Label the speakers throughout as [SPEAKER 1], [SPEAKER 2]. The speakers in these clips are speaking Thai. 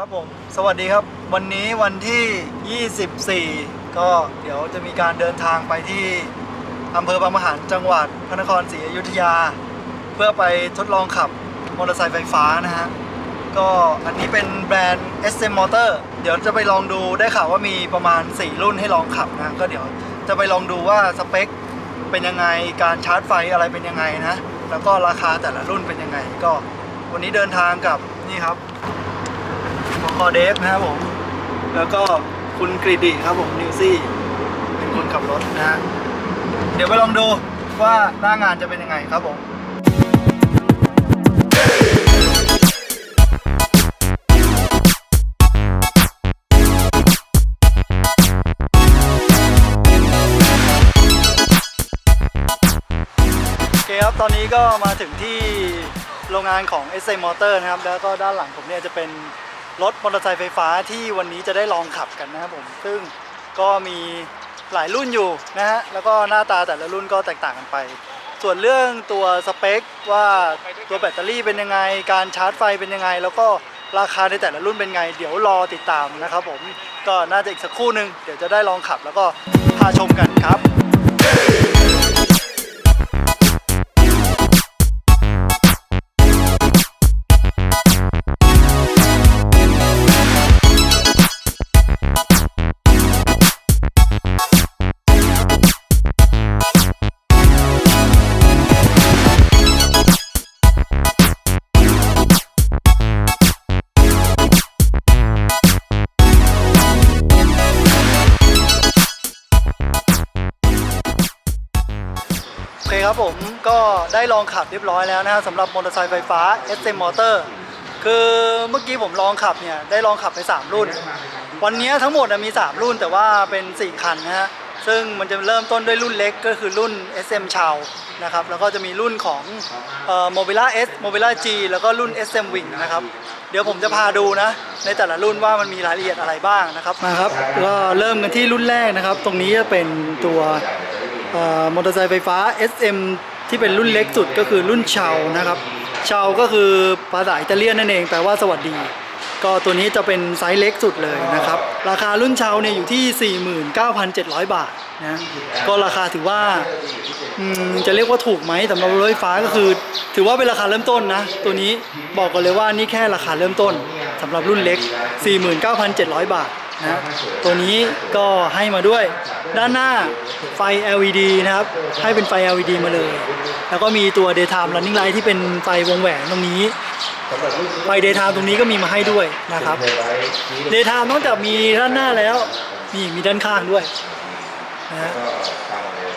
[SPEAKER 1] ครับผม สวัสดีครับ วันนี้วันที่ 24 ก็เดี๋ยวจะมีการเดินทางไปที่อำเภอบางมะหันจังหวัดพระนครศรีอยุธยา เพื่อไปทดลองขับมอเตอร์ไซค์ไฟฟ้านะฮะ ก็อันนี้เป็นแบรนด์ SM Motor เดี๋ยวจะไปลองดูได้ข่าวว่ามีประมาณ 4 รุ่นให้ลองขับนะ ก็เดี๋ยวจะไปลองดูว่าสเปคเป็นยังไง การชาร์จไฟอะไรเป็นยังไงนะ แล้วก็ราคาแต่ละรุ่นเป็นยังไง ก็วันนี้เดินทางกับนี่ครับ มอเดฟนะครับผม แล้วก็คุณกรีดิครับผมนิวซี่ เป็นคนขับรถนะฮะเดี๋ยวไปลองดูว่าหน้างานจะเป็นยังไงครับผมโอเคครับ ตอนนี้ก็มาถึงที่โรงงานของ s อ Motor นะครับ แล้วก็ด้านหลังผมเนี่ยจะเป็น รถมอเตอร์ไซค์ไฟฟ้าที่วันนี้จะได้ลองขับกันนะครับผม ซึ่งก็มีหลายรุ่นอยู่นะฮะ แล้วก็หน้าตาแต่ละรุ่นก็แตกต่างกันไป ส่วนเรื่องตัวสเปคว่าตัวแบตเตอรี่เป็นยังไง การชาร์จไฟเป็นยังไง แล้วก็ราคาในแต่ละรุ่นเป็นไง เดี๋ยวรอติดตามนะครับผม ก็น่าจะอีกสักครู่หนึ่งเดี๋ยวจะได้ลองขับแล้วก็พาชมกันครับ ครับผมก็ได้ลองขับเรียบร้อยแล้วนะฮะสำหรับมอเตอร์ไซค์ไฟฟ้า SM Motor คือเมื่อกี้ผมลองขับเนี่ยได้ลองขับไป 3 รุ่น วันนี้ทั้งหมดมี 3 รุ่นแต่ว่าเป็น 4 คันนะฮะซึ่งมันจะเริ่มต้นด้วยรุ่นเล็กก็คือรุ่น SM c h o w นะครับแล้วก็จะมีรุ่นของเอ่อ Mobila S Mobila G แล้วก็รุ่น SM Wing นะครับเดี๋ยวผมจะพาดูนะ ในแต่ละรุ่นว่ามันมีรายละเอียดอะไรบ้างนะครับมาครับก็เริ่มกันที่รุ่นแรกนะครับ ตรงนี้จะเป็นตัว มอเตอร์ไซค์ไฟฟ้า SM ที่เป็นรุ่นเล็กสุดก็คือรุ่นเชานะครับเชาก็คือภาษาอิตาเลียนนั่นเองแปลว่าสวัสดี ก็ตัวนี้จะเป็นไซส์เล็กสุดเลยนะครับ ราคารุ่นเชาเนี่ยอยู่ที่ 49,700 บาทนะก็ราคาถือว่าจะเรียกว่าถูกไหมสำหรับรถไฟฟ้าก็คือ ถือว่าเป็นราคาเริ่มต้นนะ ตัวนี้บอกกันเลยว่านี่แค่ราคาเริ่มต้นสำหรับรุ่นเล็ก 49,700 บาท นะตัวนี้ก็ให้มาด้วยด้านหน้าไฟ LED นะครับ ให้เป็นไฟ LED มาเลย แล้วก็มีตัว daytime running light ที่เป็นไฟวงแหวนตรงนี้ไฟ daytime ตรงนี้ก็มีมาให้ด้วยนะครับ daytime นอกจากมีด้านหน้าแล้วนี่มีด้านข้างด้วยนะฮะ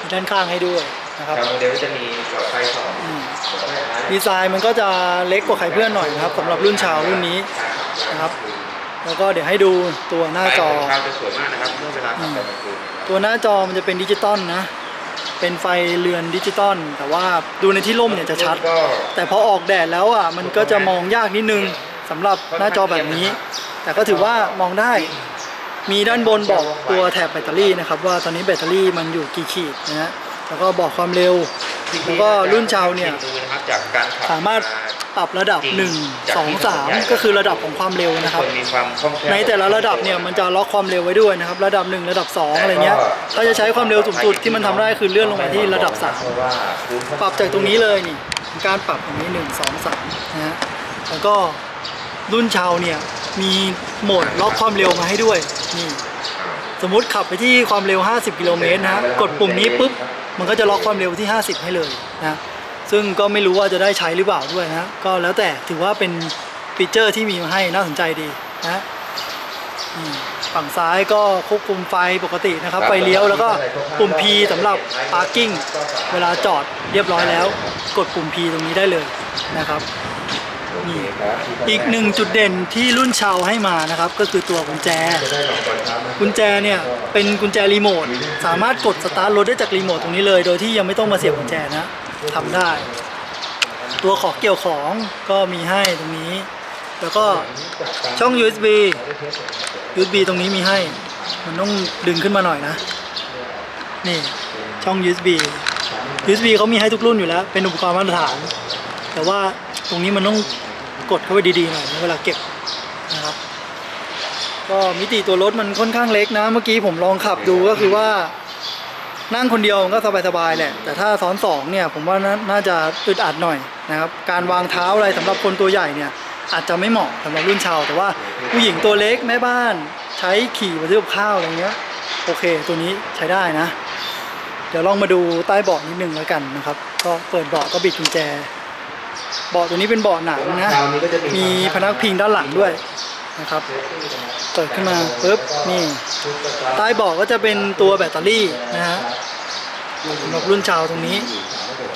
[SPEAKER 1] มีด้านข้างให้ด้วยนะครับ
[SPEAKER 2] ทางโมเดลจะมีหลอดไฟสอง
[SPEAKER 1] อืมดีไซน์มันก็จะเล็กกว่าใครเพื่อนหน่อยนะครับสำหรับรุ่นเชาวรุ่นนี้นะครับ แล้วก็เดี๋ยวให้ดูตัวหน้าจอ
[SPEAKER 2] ไฟของเขาจะสวยมากนะครับเมื่อเวลาขับไปกลางคืน
[SPEAKER 1] ตัวหน้าจอมันจะเป็นดิจิตอลนะ เป็นไฟเรือนดิจิตอลแต่ว่าดูในที่ร่มเนี่ยจะชัด
[SPEAKER 2] ก็
[SPEAKER 1] แต่พอออกแดดแล้วอะมันก็จะมองยากนิดนึงสำหรับหน้าจอแบบนี้ แต่ก็ถือว่ามองได้มีด้านบนบอกตัวแถบแบตเตอรี่นะครับว่าตอนนี้แบตเตอรี่มันอยู่กี่ขีดนะฮะแล้วก็บอกความเร็ว แล้วก็รุ่นเชาเนี่ย
[SPEAKER 2] ดูนะครับจากการขับ
[SPEAKER 1] สามารถปรับระดับ 1 2 3 ก็คือระดับของความเร็วนะครับ
[SPEAKER 2] มีความคล่องแคล่ว
[SPEAKER 1] ในแต่ละระดับเนี่ยมันจะล็อกความเร็วไว้ด้วยนะครับ ระดับ 1 ระดับ 2 อะไรเงี้ยถ้าจะใช้ความเร็วสูงสุดที่มันทำได้คือเลื่อนลงมาที่ระดับ
[SPEAKER 2] เพราะว่าพื้น
[SPEAKER 1] 3ปรับจากตรงนี้เลยนี่การปรับตรงนี้ 1 2 3นะฮะแล้วก็รุ่นเชาเนี่ยมีโหมดล็อกความเร็วมาให้ด้วยนี่สมมุติขับไปที่ความเร็ว 50 กิโลเมตรนะฮะกดปุ่มนี้ปุ๊บ มันก็จะล็อกความเร็วที่ 50 ให้เลยนะซึ่งก็ไม่รู้ว่าจะได้ใช้หรือเปล่าด้วยนะก็แล้วแต่ถือว่าเป็นฟีเจอร์ที่มีมาให้น่าสนใจดีนะอืมฝั่งซ้ายก็ควบคุมไฟปกตินะครับ ไฟเลี้ยวแล้วก็ปุ่ม P สำหรับ parking เวลาจอดเรียบร้อยแล้ว กดปุ่ม P ตรงนี้ได้เลยนะครับ นี่อีกหนึ่งจุดเด่นที่รุ่นเชาให้มานะครับ ก็คือตัวกุญแจ กุญแจเนี่ยเป็นกุญแจรีโมทสามารถกดสตาร์ทรถได้จากรีโมทตรงนี้เลย โดยที่ยังไม่ต้องมาเสียบกุญแจนะทำได้ ตัวขอเกี่ยวของก็มีให้ตรงนี้ แล้วก็ช่อง USB USB ตรงนี้มีให้ มันต้องดึงขึ้นมาหน่อยนะ นี่ช่อง USB USB เขามีให้ทุกรุ่นอยู่แล้ว เป็นอุปกรณ์มาตรฐาน แต่ว่าตรงนี้มันต้องกดเข้าไปดีๆหน่อยเวลาเก็บนะครับ ก็มิติตัวรถมันค่อนข้างเล็กนะ เมื่อกี้ผมลองขับดูก็คือว่า นั่งคนเดียวมันก็สบายๆแหละแต่ถ้าซ้อนสองเนี่ย ผมว่าน่าจะอึดอัดหน่อยนะครับ การวางเท้าอะไรสำหรับคนตัวใหญ่เนี่ยอาจจะไม่เหมาะสำหรับรุ่นชาว แต่ว่าผู้หญิงตัวเล็กแม่บ้านใช้ขี่มาซื้อข้าวอะไรเงี้ยโอเคตัวนี้ใช้ได้นะ เดี๋ยวลองมาดูใต้เบาะนิดนึงแล้วกันนะครับ ก็เปิดเบาะก็บิดกุญแจ เบาะตัวนี้เป็นเบาะหนังนะ มีพนักพิงด้านหลังด้วยนะครับเปิดขึ้นมาปุ๊บนี่ใต้เบาะก็จะเป็นตัวแบตเตอรี่นะฮะสำหรับรุ่นชาวตรงนี้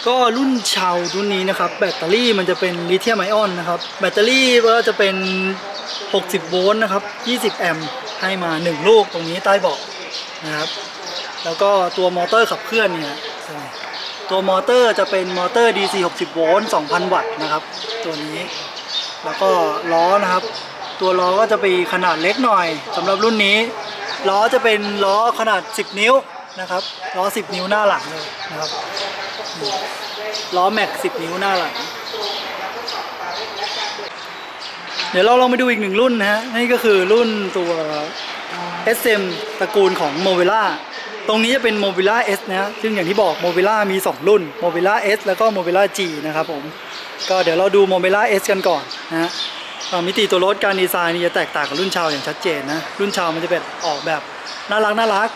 [SPEAKER 1] ก็รุ่นชาวรุ่นนี้นะครับ แบตเตอรี่มันจะเป็นลิเธียมไอออนนะครับ แบตเตอรี่ก็จะเป็น 60 โวลต์นะครับ 20 แอมป์ให้มา 1 ลูกตรงนี้ใต้เบาะนะครับ แล้วก็ตัวมอเตอร์ขับเคลื่อนเนี่ย ตัวมอเตอร์จะเป็นมอเตอร์ DC 60 โวลต์ 2,000 วัตต์นะครับ ตัวนี้ แล้วก็ล้อนะครับ ตัวล้อก็จะเป็นขนาดเล็กหน่อยสำหรับรุ่นนี้ ล้อจะเป็นล้อขนาด 10 นิ้วนะครับ ล้อ 10 นิ้วหน้าหลังเลยนะครับ ล้อแม็ก 10 นิ้วหน้าหลัง เดี๋ยวเราลองไปดูอีกหนึ่งรุ่นนะฮะ นี่ก็คือรุ่นตัว SM ตระกูลของ m o v i l a ตรงนี้จะเป็น m o v i l a S นะฮะซึ่งอย่างที่บอก m o v i l a มี 2 รุ่น m o v i l a S แล้วก็ m o v i l a G นะครับผมก็เดี๋ยวเราดู m o v i l a S กันก่อนนะฮะมิติตัวรถการดีไซน์นี่จะแตกต่างกับรุ่นชาวอย่างชัดเจนนะรุ่นชาวมันจะเป็นออกแบบน่ารักน่ารัก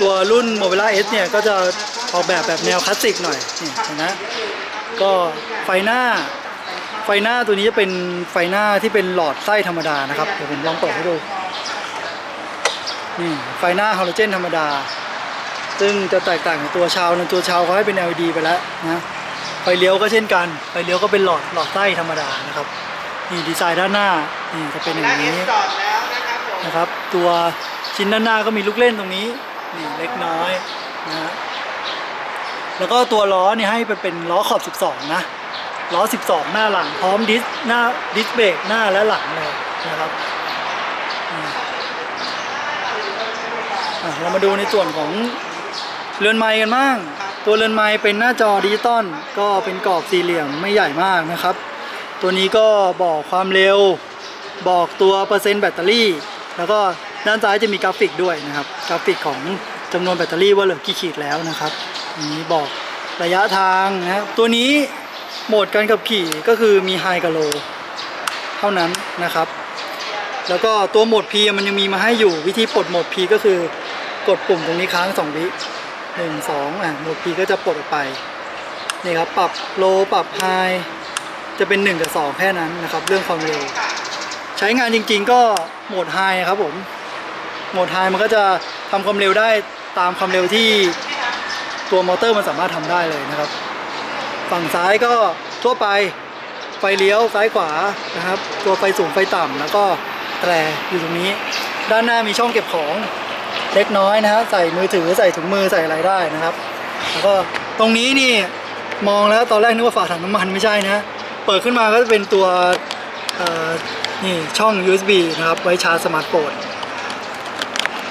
[SPEAKER 1] ตัวรุ่น m o v i l a S เนี่ยก็จะออกแบบแบบแนวคลาสสิกหน่อยนี่เห็นไหมก็ไฟหน้า ไฟหน้าตัวนี้จะเป็นไฟหน้าที่เป็นหลอดไส้ธรรมดานะครับเดี๋ยวผมลองเปิดให้ดูนี่ไฟหน้าฮาโลเจนธรรมดา ซึ่งจะแตกต่างกับตัวชาวนะตัวชาวเขาให้เป็น LED ไปแล้วนะไฟเลี้ยวก็เช่นกันไฟเลี้ยวก็เป็นหลอดหลอดไส้ธรรมดานะครับนี่ดีไซน์ด้านหน้านี่จะเป็นอย่างนี้
[SPEAKER 3] จอดแล้วนะครับผม
[SPEAKER 1] นะครับ ตัวชิ้นด้านหน้าก็มีลูกเล่นตรงนี้นี่เล็กน้อยนะฮะแล้วก็ตัวล้อเนี่ยให้เป็นเป็นล้อขอบ 12 นะล้อ 12 หน้าหลัง พร้อมดิสหน้าดิสเบรกหน้าและหลังเลยนะครับอ่าเรามาดูในส่วนของ เรือนไม้กันบ้าง ตัวเรือนไม้เป็นหน้าจอดิจิตอลก็เป็นกรอบสี่เหลี่ยมไม่ใหญ่มากนะครับ ตัวนี้ก็บอกความเร็ว บอกตัวเปอร์เซ็นต์แบตเตอรี่ แล้วก็ด้านซ้ายจะมีกราฟิกด้วยนะครับ กราฟิกของจำนวนแบตเตอรี่ว่าเหลือกี่ขีดแล้วนะครับอันนี้บอกระยะทางนะครับตัวนี้โหมดการขับขี่ก็คือมีไฮกับโลเท่านั้นนะครับ แล้วก็ตัวโหมด P มันยังมีมาให้อยู่วิธีปลดโหมด P ก็คือกดปุ่มตรงนี้ค้าง 2 วิ หนึ่งสองอะโหมด P ก็จะปลดออกไปนี่ครับปรับโลปรับไฮจะเป็น 1 กับ 2 แค่นั้นนะครับ เรื่องความเร็ว ใช้งานจริงๆก็โหมดไฮครับผมโหมดไฮมันก็จะทำความเร็วได้ตามความเร็วที่ตัวมอเตอร์มันสามารถทำได้เลยนะครับ ฝั่งซ้ายก็ทั่วไปไฟเลี้ยวซ้ายขวานะครับ ตัวไฟสูงไฟต่ำแล้วก็แตรอยู่ตรงนี้ ด้านหน้ามีช่องเก็บของ เล็กน้อยนะฮะใส่มือถือใส่ถุงมือใส่อะไรได้นะครับ แล้วก็ตรงนี้นี่มองแล้วตอนแรกนึกว่าฝาถังน้ำมันไม่ใช่นะเปิดขึ้นมาก็จะเป็นตัวนี่ช่อง USB นะครับ ไว้ชาร์จสมาร์ทโฟน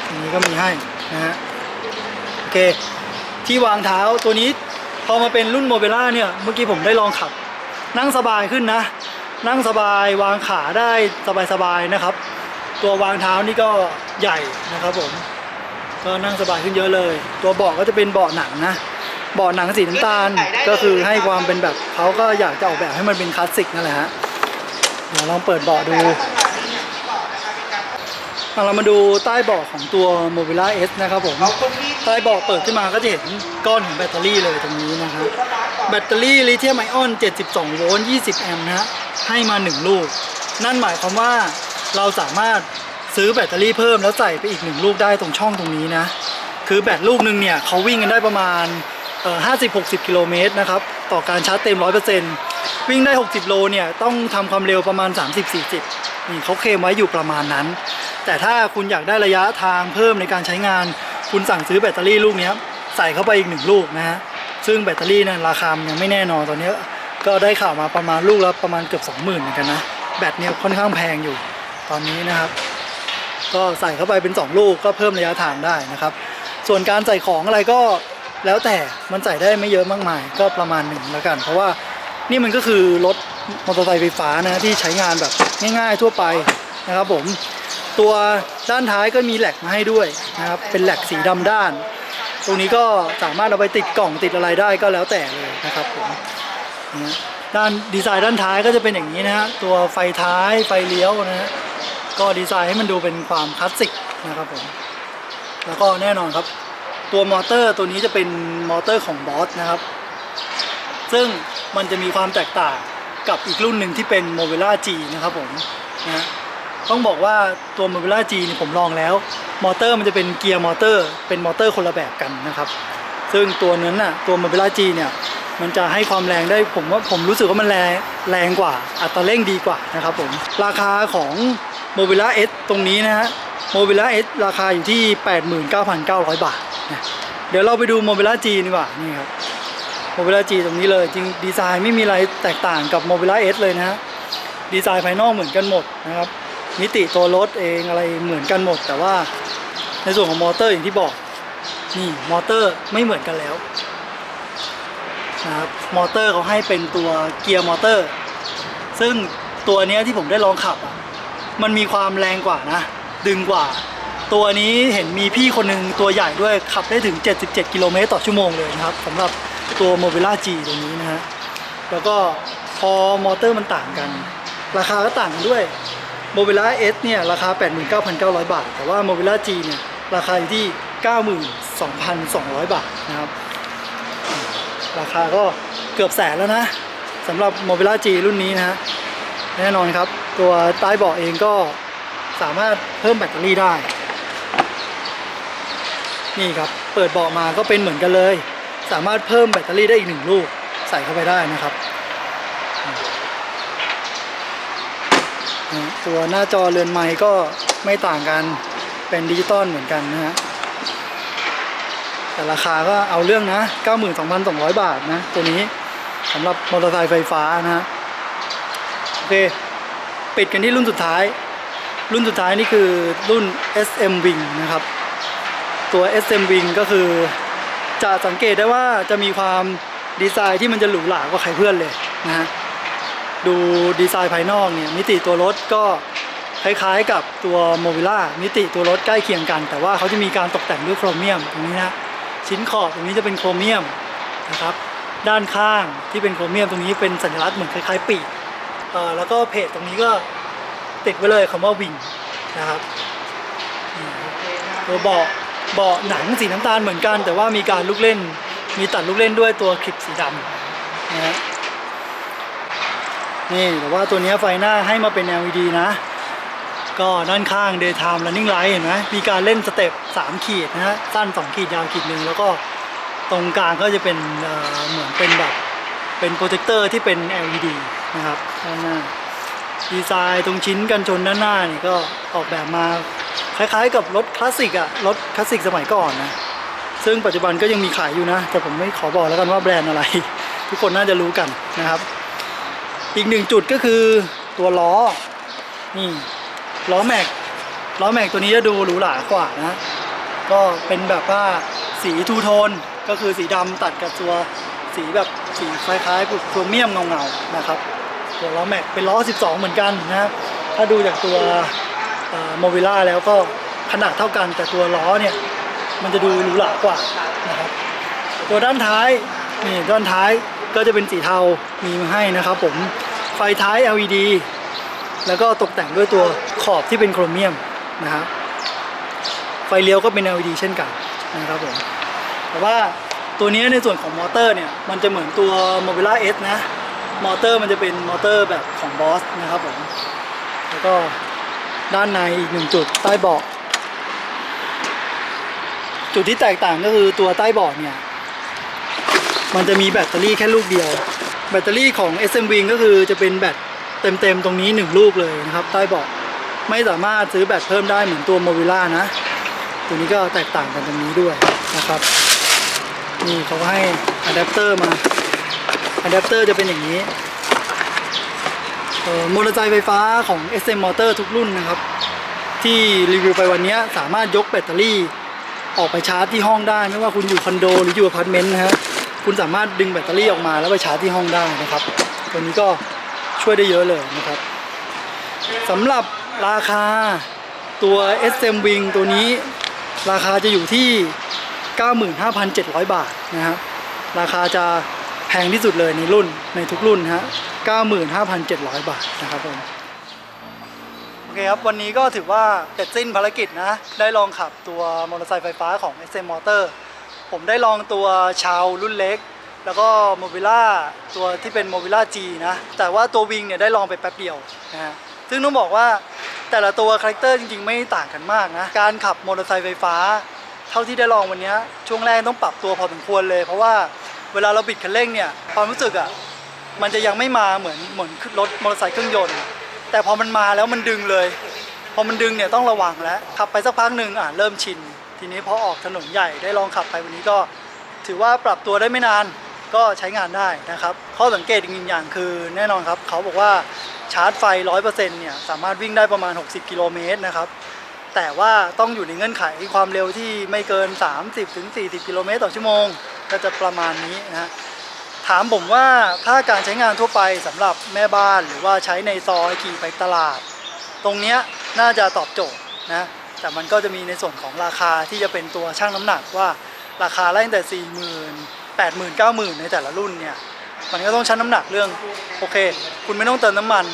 [SPEAKER 1] อันนี้ก็มีให้นะฮะโอเค ที่วางเท้าตัวนี้พอมาเป็นรุ่นโมเบล่าเนี่ย เมื่อกี้ผมได้ลองขับ นั่งสบายขึ้นนะ นั่งสบายวางขาได้สบายๆนะครับ ตัววางเท้านี่ก็ใหญ่นะครับผมก็นั่งสบายขึ้นเยอะเลย ตัวเบาะก็จะเป็นเบาะหนังนะเบาะหนังสีน้ำตาลก็คือให้ความเป็นแบบเขาก็อยากจะออกแบบให้มันเป็นคลาสสิกนั่นแหละฮะเดี๋ยวลองเปิดเบาะดูเอาเรามาดูใต้เบาะของตัว Mobila S นะครับผม
[SPEAKER 3] ขอบคุณพี่
[SPEAKER 1] ใต้เบาะเปิดขึ้นมาก็จะเห็นก้อนของแบตเตอรี่เลยตรงนี้นะครับแบตเตอรี่ลิเธียมไอออน 72 โวลต์ 20 แอมป์นะฮะให้มา 1 ลูก นั่นหมายความว่า เราสามารถซื้อแบตเตอรี่เพิ่มแล้วใส่ไปอีก1ลูกได้ตรงช่องตรงนี้นะ คือแบตลูกหนึ่งเนี่ยเขาวิ่งกันได้ประมาณเอ่อ50-60กิโลเมตรนะครับ ต่อการชาร์จเต็ม100%วิ่งได้ 60 โลเนี่ยต้องทำความเร็วประมาณ 30-40นี่เขาเคลมไว้อยู่ประมาณนั้น แต่ถ้าคุณอยากได้ระยะทางเพิ่มในการใช้งาน คุณสั่งซื้อแบตเตอรี่ลูกนี้ใส่เข้าไปอีกหนึ่งลูกนะฮะซึ่งแบตเตอรี่เนี่ยราคามันยังไม่แน่นอนตอนนี้ก็ได้ข่าวมาประมาณลูกละประมาณเกือบ 20,000เหมือนกันนะแบตเนี่ยค่อนข้างแพงอยู่ ตอนนี้นะครับ ก็ใส่เข้าไปเป็น 2 ลูกก็เพิ่มระยะทางได้นะครับ ส่วนการใส่ของอะไรก็แล้วแต่มันใส่ได้ไม่เยอะมากมาย ก็ประมาณหนึ่งแล้วกัน เพราะว่านี่มันก็คือรถมอเตอร์ไซค์ไฟฟ้านะที่ใช้งานแบบง่ายๆทั่วไปนะครับผมตัวด้านท้ายก็มีแหลกมาให้ด้วยนะครับเป็นแหลกสีดำด้าน ตรงนี้ก็สามารถเอาไปติดกล่องติดอะไรได้ก็แล้วแต่เลยนะครับผมด้านดีไซน์ด้านท้ายก็จะเป็นอย่างนี้นะฮะตัวไฟท้ายไฟเลี้ยวนะฮะ ก็ดีไซน์ให้มันดูเป็นความคลาสสิกนะครับผม แล้วก็แน่นอนครับ ตัวมอเตอร์ตัวนี้จะเป็นมอเตอร์ของบอสนะครับ ซึ่งมันจะมีความแตกต่างกับอีกรุ่นหนึ่งที่เป็น m o v i l a G นะครับผมนะต้องบอกว่าตัว m o v i l a G นี่ผมลองแล้ว มอเตอร์มันจะเป็นเกียร์มอเตอร์ เป็นมอเตอร์คนละแบบกันนะครับ ซึ่งตัวนั้นน่ะตัว m o v i l a G เนี่ยมันจะให้ความแรงได้ผมว่าผมรู้สึกว่ามันแรงแรงกว่า อัตราเร่งดีกว่านะครับผม ราคาของ m o v i l a S ตรงนี้นะฮะ m o v i l a S ราคาอยู่ที่ 89,900 บาทนะเดี๋ยวเราไปดู m o v i l a G ดีกว่านี่ครับโมบิล่าจีตรงนี้เลยจริงดีไซน์ไม่มีอะไรแตกต่างกับโมบิล่าเอสเลยนะฮะดีไซน์ภายนอกเหมือนกันหมดนะครับมิติตัวรถเองอะไรเหมือนกันหมด แต่ว่าในส่วนของมอเตอร์อย่างที่บอกนี่มอเตอร์ไม่เหมือนกันแล้วนะครับมอเตอร์เขาให้เป็นตัวเกียร์มอเตอร์ ซึ่งตัวนี้ที่ผมได้ลองขับอะ มันมีความแรงกว่านะ ดึงกว่า ตัวนี้เห็นมีพี่คนหนึ่งตัวใหญ่ด้วยขับได้ถึง 77 กิโลเมตรต่อชั่วโมงเลยนะครับสำหรับตัว m o b i l a G ตรงนี้นะฮะแล้วก็พอมอเตอร์มันต่างกัน ราคาก็ต่างกันด้วย m o b i l a S เนี่ยราคา 89,900 บาท แต่ว่า m o b i l a G เนี่ยราคาอยู่ที่ 92,200 บาทนะครับ ราคาก็เกือบแสนแล้วนะสำหรับ m o b i l a G รุ่นนี้นะฮะแน่นอนครับ ตัวใต้เบาะเองก็สามารถเพิ่มแบตเตอรี่ได้ นี่ครับเปิดเบาะมาก็เป็นเหมือนกันเลย สามารถเพิ่มแบตเตอรี่ได้อีกหนึ่งลูกใส่เข้าไปได้นะครับตัวหน้าจอเรือนไม้ก็ไม่ต่างกันเป็นดิจิตอลเหมือนกันนะฮะแต่ราคาก็เอาเรื่องนะ 92,200 บาทนะ ตัวนี้สำหรับมอเตอร์ไซค์ไฟฟ้านะฮะโอเค ปิดกันที่รุ่นสุดท้าย รุ่นสุดท้ายนี่คือรุ่น SM Wing นะครับ ตัว SM Wing ก็คือจะสังเกตได้ว่าจะมีความดีไซน์ที่มันจะหรูหรากว่าใครเพื่อนเลยนะฮะดูดีไซน์ภายนอกเนี่ยมิติตัวรถก็คล้ายๆกับตัว m o v i l a มิติตัวรถใกล้เคียงกัน แต่ว่าเขาจะมีการตกแต่งด้วยโครเมียมตรงนี้นะชิ้นขอบตรงนี้จะเป็นโครเมียมนะครับ ด้านข้างที่เป็นโครเมียมตรงนี้เป็นสัญลักษณ์เหมือนคล้ายๆปีก เอ่อแล้วก็เพจตรงนี้ก็ติดไว้เลยคำว่าวิงนะครับนี่ตัวเบาะเบาะหนังสีน้ำตาลเหมือนกัน แต่ว่ามีการลูกเล่น มีตัดลูกเล่นด้วยตัวคลิปสีดำนะฮะนี่แต่ว่าตัวเนี้ยไฟหน้าให้มาเป็น LED นะ ก็ด้านข้าง daytime running light เห็นไหมมีการเล่นสเต็ป3ขีดนะฮะสั้น 2 ขีดยาวขีดหนึ่งแล้วก็ตรงกลางก็จะเป็นเอ่อเหมือนเป็นแบบ เป็นโปรเจคเตอร์ที่เป็น LED นะครับด้านหน้าดีไซน์ตรงชิ้นกันชนด้านหน้านี่ก็ออกแบบมาคล้ายๆ กับรถคลาสสิกอะรถคลาสสิกสมัยก่อนนะซึ่งปัจจุบันก็ยังมีขายอยู่นะ แต่ผมไม่ขอบอกแล้วกันว่าแบรนด์อะไร ทุกคนน่าจะรู้กันนะครับ อีกหนึ่งจุดก็คือตัวล้อนี่ล้อแม็กล้อแม็กตัวนี้จะดูหรูหรากว่านะ ก็เป็นแบบว่าสีทูโทนก็คือสีดำตัดกับตัว สีแบบสีคล้ายๆพวกโครเมียมเงาๆนะครับตัวล้อแม็กเป็นล้อ 12 เหมือนกันนะครับถ้าดูจากตัวโมวิล่าแล้วก็ขนาดเท่ากันแต่ตัวล้อเนี่ยมันจะดูหรูหรากว่านะครับตัวด้านท้ายนี่ด้านท้ายก็จะเป็นสีเทามีมาให้นะครับผมไฟท้าย LED แล้วก็ตกแต่งด้วยตัวขอบที่เป็นโครเมียมนะครับไฟเลี้ยวก็เป็น LED เช่นกันนะครับผมแต่ว่า ตัวนี้ในส่วนของมอเตอร์เนี่ยมันจะเหมือนตัว m o b i l a S นะมอเตอร์มันจะเป็นมอเตอร์แบบของ Boss นะครับผมแล้วก็ด้านในอีกหนึ่งจุดใต้เบาะจุดที่แตกต่างก็คือตัวใต้เบาะเนี่ยมันจะมีแบตเตอรี่แค่ลูกเดียว แบตเตอรี่ของ SM Wing ก็คือจะเป็นแบตเต็มๆตรงนี้ 1 ลูกเลยนะครับ ใต้เบาะไม่สามารถซื้อแบตเพิ่มได้เหมือนตัว m o v i l a นะ ตัวนี้ก็แตกต่างกันตรงนี้ด้วยนะครับ นี่เขาให้อะแดปเตอร์มาอะแดปเตอร์จะเป็นอย่างนี้เอ่อมอเตอร์ไซค์ไฟฟ้าของ SM Motor ทุกรุ่นนะครับ ที่รีวิวไปวันนี้สามารถยกแบตเตอรี่ ออกไปชาร์จที่ห้องได้ ไม่ว่าคุณอยู่คอนโดหรืออยู่อพาร์ตเมนต์นะฮะคุณสามารถดึงแบตเตอรี่ออกมาแล้วไปชาร์จที่ห้องได้นะครับ ตัวนี้ก็ช่วยได้เยอะเลยนะครับสำหรับราคาตัว SM Wing ตัวนี้ราคาจะอยู่ที่ 95,700 บาทนะครับราคาจะแพงที่สุดเลยในรุ่นในทุกรุ่นฮะ95,700 บาทนะครับผมโอเคครับ วันนี้ก็ถือว่าเสร็จสิ้นภารกิจนะ ได้ลองขับตัวมอเตอร์ไซค์ไฟฟ้าของ SM Motor ผมได้ลองตัวชาวรุ่นเล็ก แล้วก็โมบิล่าตัวที่เป็นโมบิล่า G นะ แต่ว่าตัววิงเนี่ยได้ลองไปแป๊บเดียวนะฮะซึ่งต้องบอกว่าแต่ละตัวคาแรคเตอร์จริงๆ ไม่ต่างกันมากนะ การขับมอเตอร์ไซค์ไฟฟ้า เท่าที่ได้ลองวันนี้ช่วงแรกต้องปรับตัวพอสมควรเลย เพราะว่าเวลาเราบิดคันเร่งเนี่ยความรู้สึกอะมันจะยังไม่มาเหมือนเหมือนรถมอเตอร์ไซค์เครื่องยนต์ แต่พอมันมาแล้วมันดึงเลย พอมันดึงเนี่ยต้องระวังแล้วขับไปสักพักหนึ่งอะเริ่มชิน ทีนี้พอออกถนนใหญ่ได้ลองขับไปวันนี้ก็ ถือว่าปรับตัวได้ไม่นานก็ใช้งานได้นะครับข้อสังเกตอีกอย่างคือแน่นอนครับเขาบอกว่าชาร์จไฟ 100%เนี่ยสามารถวิ่งได้ประมาณ 60 กิโลเมตรนะครับ แต่ว่าต้องอยู่ในเงื่อนไขความเร็วที่ไม่เกิน 30-40กิโลเมตรต่อชั่วโมง ก็จะประมาณนี้นะฮะถามผมว่าถ้าการใช้งานทั่วไปสำหรับแม่บ้านหรือว่าใช้ในซอยขี่ไปตลาด ตรงเนี้ยน่าจะตอบโจทย์นะแต่มันก็จะมีในส่วนของราคาที่จะเป็นตัวช่างน้ำหนักว่าราคาไล่ตั้งแต่ 4 0 0 0 0 8 0 0 0 0 9 0,000 ในแต่ละรุ่นเนี่ยมันก็ต้องชั่งน้ำหนักเรื่องโอเค คุณไม่ต้องเติมน้ำมัน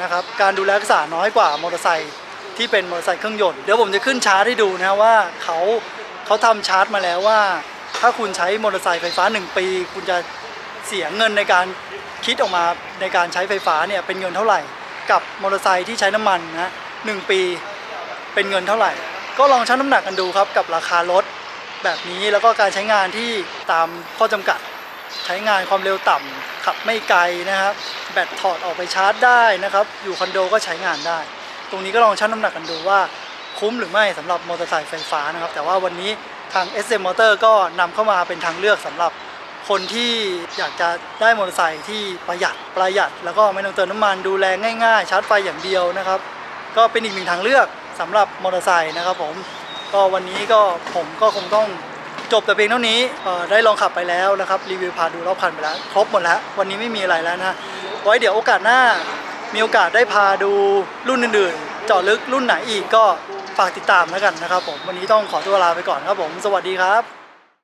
[SPEAKER 1] นะครับการดูแลรักษาน้อยกว่ามอเตอร์ไซค์ ที่เป็นมอเตอร์ไซค์เครื่องยนต์เดี๋ยวผมจะขึ้นชาร์ตให้ดูนะว่าเขาเขาทำชาร์ตมาแล้วว่า ถ้าคุณใช้มอเตอร์ไซค์ไฟฟ้า 1 ปี คุณจะเสียเงินในการคิดออกมาในการใช้ไฟฟ้าเนี่ยเป็นเงินเท่าไหร่ กับมอเตอร์ไซค์ที่ใช้น้ำมันนะหนึ่งปีเป็นเงินเท่าไหร่ ก็ลองชั่งน้ำหนักกันดูครับกับราคารถแบบนี้แล้วก็การใช้งานที่ตามข้อจำกัดใช้งานความเร็วต่ำขับไม่ไกลนะครับ แบตถอดออกไปชาร์จได้นะครับ อยู่คอนโดก็ใช้งานได้ ตรงนี้ก็ลองชั่งน้ำหนักกันดูว่าคุ้มหรือไม่สำหรับมอเตอร์ไซค์ไฟฟ้านะครับ แต่ว่าวันนี้ทาง SM Motor ก็นำเข้ามาเป็นทางเลือกสำหรับคนที่อยากจะได้มอเตอร์ไซค์ที่ประหยัดประหยัด แล้วก็ไม่ต้องเติมน้ำมันดูแลง่ายๆ ชาร์จไฟอย่างเดียวนะครับ ก็เป็นอีกหนึ่งทางเลือกสำหรับมอเตอร์ไซค์นะครับผมก็วันนี้ก็ผมก็คงต้องจบแต่เพียงเท่านี้ได้ลองขับไปแล้วนะครับรีวิวพาดูรอบคันไปแล้ว ครบหมดแล้ว วันนี้ไม่มีอะไรแล้วนะไว้เดี๋ยวโอกาสหน้า มีโอกาสได้พาดูรุ่นอื่นๆ เจาะลึกรุ่นไหนอีกก็ฝากติดตามแล้วกันนะครับผม วันนี้ต้องขอตัวลาไปก่อนครับผม สวัสดีครับ